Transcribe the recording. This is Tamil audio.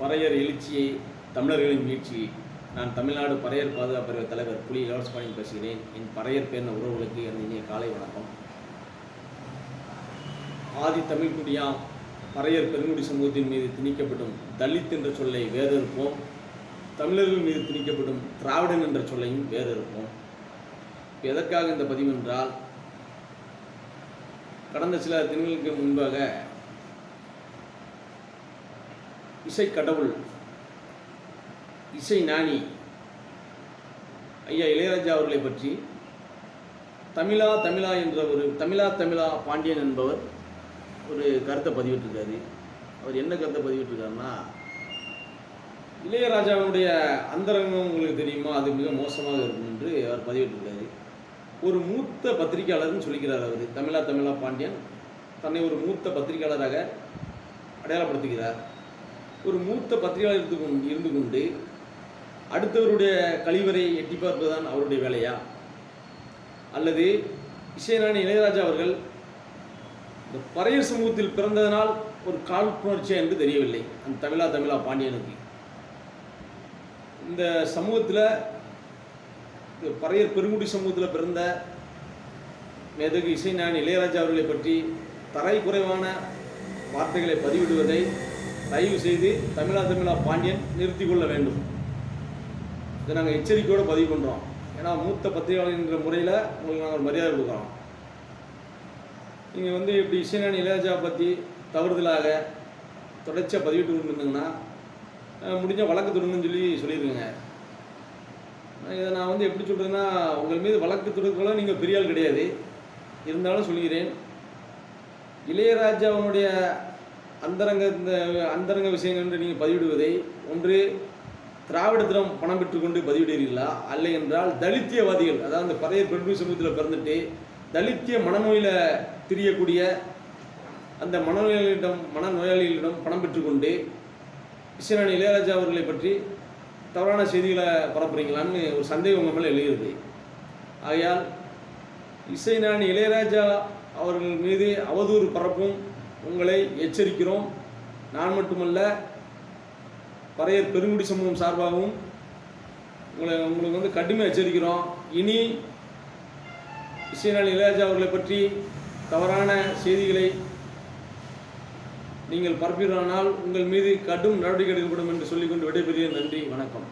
பறையர் எழுச்சியை தமிழர்களின் மீட்சி நான் தமிழ்நாடு பறையர் பாதுகாப்பு தலைவர் புலி இளவரசபாணியன் பேசுகிறேன். என் பறையர் பேர்ன உறவுகளுக்கு எனது இனிய காலை வணக்கம். ஆதி தமிழ்குடியா பறையர் பெருங்குடி சமூகத்தின் மீது திணிக்கப்படும் தலித் என்ற சொல்லை வேறறுப்போம். தமிழர்கள் மீது திணிக்கப்படும் திராவிடன் என்ற சொல்லையும் வேறறுப்போம். எதற்காக இந்த பதிவு என்றால் கடந்த சில தினங்களுக்கு முன்பாக இசை கடவுள் இசை ஞானி ஐயா இளையராஜா அவர்களை பற்றி தமிழா தமிழா என்ற ஒரு தமிழா தமிழா பாண்டியன் என்பவர் ஒரு கருத்தை பதிவிட்டிருக்காரு. அவர் என்ன கருத்தை பதிவிட்டிருக்காருன்னா இளையராஜாவுடைய அந்தரங்கம் உங்களுக்கு தெரியுமா? அது மிக மோசமாக இருக்கும் என்று அவர் பதிவிட்டிருக்காரு. ஒரு மூத்த பத்திரிகையாளர்னு சொல்லிக்கிறார் அவர் தமிழா தமிழா பாண்டியன். தன்னை ஒரு மூத்த பத்திரிகையாளராக அடையாளப்படுத்துகிறார். ஒரு மூத்த பத்திரிகையாளர் இருந்து கொண்டு இருந்து கொண்டு அடுத்தவருடைய கழிவறை எட்டி பார்ப்பதுதான் அவருடைய வேலையா? அல்லது இசைஞானி இளையராஜா அவர்கள் இந்த பறையர் சமூகத்தில் பிறந்ததனால் ஒரு காழ்ப்புணர்ச்சியா என்று தெரியவில்லை அந்த தமிழா தமிழா பாண்டியனுக்கு. இந்த சமூகத்தில் பறையர் பெருங்குடி சமூகத்தில் பிறந்த மேதகு இசைஞானி இளையராஜா அவர்களை பற்றி தரை குறைவான வார்த்தைகளை பதிவிடுவதை தயவு செய்து தமிழா தமிழா பாண்டியன் நிறுத்தி கொள்ள வேண்டும். இதை நாங்கள் எச்சரிக்கையோடு பதிவு பண்ணுறோம் ஏன்னா மூத்த பத்திரிகையாளர் என்ற முறையில் உங்களுக்கு நாங்கள் மரியாதை கொடுக்குறோம். நீங்கள் வந்து இப்படி இசைஞானி இளையராஜா பற்றி தவறுதலாக தொடர்ச்சியாக பதிவிட்டு கொண்டு இருந்தீங்கன்னா முடிஞ்ச வழக்கு தொடுங்கன்னு சொல்லி சொல்லியிருக்கேங்க. இதை நான் வந்து எப்படி சொல்கிறேன்னா உங்கள் மீது வழக்கு தொடுக்கலாம் நீங்கள் பெரியால் கிடையாது. இருந்தாலும் சொல்கிறேன். இளையராஜாவுடைய அந்தரங்க இந்த அந்தரங்க விஷயங்கள் என்று நீங்கள் பதிவிடுவதை ஒன்று திராவிடத்திடம் பணம் பெற்றுக்கொண்டு பதிவிடுகிறீர்களா? அல்ல என்றால் தலித்தியவாதிகள் அதாவது அந்த பழைய பெண்மை சமூகத்தில் பிறந்துட்டு தலித்திய மனநோயில் திரியக்கூடிய அந்த மனநோயாளிகளிடம் மனநோயாளிகளிடம் பணம் பெற்றுக்கொண்டு இசைநாணி இளையராஜா அவர்களை பற்றி தவறான செய்திகளை பரப்புறீங்களான்னு ஒரு சந்தேகம் உங்கள் மேலே எழுகிறது. ஆகையால் இசைநாணி இளையராஜா அவர்கள் மீது அவதூறு பரப்பும் உங்களை எச்சரிக்கிறோம். நான் மட்டுமல்ல பறையர் பெருங்குடி சமூகம் சார்பாகவும் உங்களை உங்களுக்கு வந்து கடுமையாக எச்சரிக்கிறோம். இனி இசைநாள் இளையராஜா அவர்களை பற்றி தவறான செய்திகளை நீங்கள் பரப்பிடுவானால் உங்கள் மீது கடும் நடவடிக்கை எடுக்கப்படும் என்று சொல்லிக்கொண்டு விடைபெறுகிறேன். நன்றி வணக்கம்.